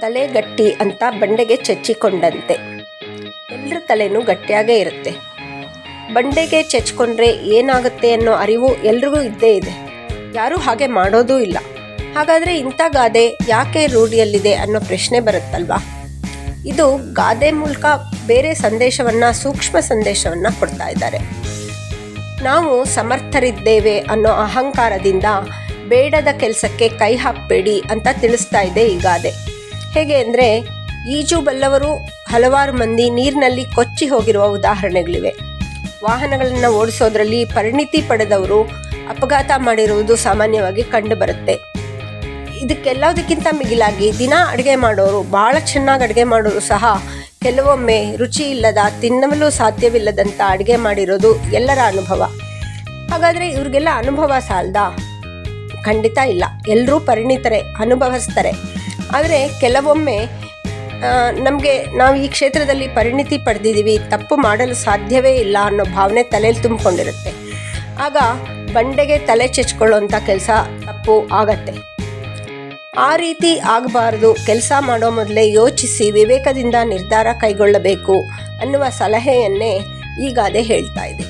ತಲೆ ಗಟ್ಟಿ ಅಂತ ಬಂಡೆಗೆ ಚಚ್ಚಿಕೊಂಡಂತೆ. ಎಲ್ಲರ ತಲೆನೂ ಗಟ್ಟಿಯಾಗೇ ಇರುತ್ತೆ. ಬಂಡೆಗೆ ಚಚ್ಕೊಂಡ್ರೆ ಏನಾಗುತ್ತೆ ಅನ್ನೋ ಅರಿವು ಎಲ್ರಿಗೂ ಇದ್ದೇ ಇದೆ. ಯಾರೂ ಹಾಗೆ ಮಾಡೋದೂ ಇಲ್ಲ. ಹಾಗಾದರೆ ಇಂಥ ಗಾದೆ ಯಾಕೆ ರೂಢಿಯಲ್ಲಿದೆ ಅನ್ನೋ ಪ್ರಶ್ನೆ ಬರುತ್ತಲ್ವಾ? ಇದು ಗಾದೆ ಮೂಲಕ ಬೇರೆ ಸಂದೇಶವನ್ನು, ಸೂಕ್ಷ್ಮ ಸಂದೇಶವನ್ನು ಕೊಡ್ತಾ ಇದ್ದಾರೆ. ನಾವು ಸಮರ್ಥರಿದ್ದೇವೆ ಅನ್ನೋ ಅಹಂಕಾರದಿಂದ ಬೇಡದ ಕೆಲಸಕ್ಕೆ ಕೈ ಹಾಕಬೇಡಿ ಅಂತ ತಿಳಿಸ್ತಾ ಇದೆ ಈಗಾದೆ ಗಾದೆ ಹೇಗೆ ಅಂದರೆ, ಈಜು ಬಲ್ಲವರು ಹಲವಾರು ಮಂದಿ ನೀರಿನಲ್ಲಿ ಕೊಚ್ಚಿ ಹೋಗಿರುವ ಉದಾಹರಣೆಗಳಿವೆ. ವಾಹನಗಳನ್ನು ಓಡಿಸೋದ್ರಲ್ಲಿ ಪರಿಣಿತಿ ಪಡೆದವರು ಅಪಘಾತ ಮಾಡಿರುವುದು ಸಾಮಾನ್ಯವಾಗಿ ಕಂಡುಬರುತ್ತೆ. ಇದಕ್ಕೆಲ್ಲದಕ್ಕಿಂತ ಮಿಗಿಲಾಗಿ ದಿನ ಅಡುಗೆ ಮಾಡೋರು, ಭಾಳ ಚೆನ್ನಾಗಿ ಅಡುಗೆ ಮಾಡೋರು ಸಹ ಕೆಲವೊಮ್ಮೆ ರುಚಿ ಇಲ್ಲದ, ತಿನ್ನಲು ಸಾಧ್ಯವಿಲ್ಲದಂಥ ಅಡುಗೆ ಮಾಡಿರೋದು ಎಲ್ಲರ ಅನುಭವ. ಹಾಗಾದರೆ ಇವ್ರಿಗೆಲ್ಲ ಅನುಭವ ಸಾಲದ? ಖಂಡಿತ ಇಲ್ಲ. ಎಲ್ಲರೂ ಪರಿಣಿತರೆ, ಅನುಭವಿಸ್ತಾರೆ. ಆದರೆ ಕೆಲವೊಮ್ಮೆ ನಮಗೆ ನಾವು ಈ ಕ್ಷೇತ್ರದಲ್ಲಿ ಪರಿಣಿತಿ ಪಡೆದಿದ್ದೀವಿ, ತಪ್ಪು ಮಾಡಲು ಸಾಧ್ಯವೇ ಇಲ್ಲ ಅನ್ನೋ ಭಾವನೆ ತಲೆಯಲ್ಲಿ ತುಂಬಿಕೊಂಡಿರುತ್ತೆ. ಆಗ ಬಂಡೆಗೆ ತಲೆ ಚೆಚ್ಕೊಳ್ಳೋಂಥ ಕೆಲಸ ತಪ್ಪು ಆಗತ್ತೆ. ಆ ರೀತಿ ಆಗಬಾರ್ದು, ಕೆಲಸ ಮಾಡೋ ಮೊದಲೇ ಯೋಚಿಸಿ ವಿವೇಕದಿಂದ ನಿರ್ಧಾರ ಕೈಗೊಳ್ಳಬೇಕು ಅನ್ನುವ ಸಲಹೆಯನ್ನೇ ಈ ಗಾದೆ ಹೇಳ್ತಾ ಇದೆ.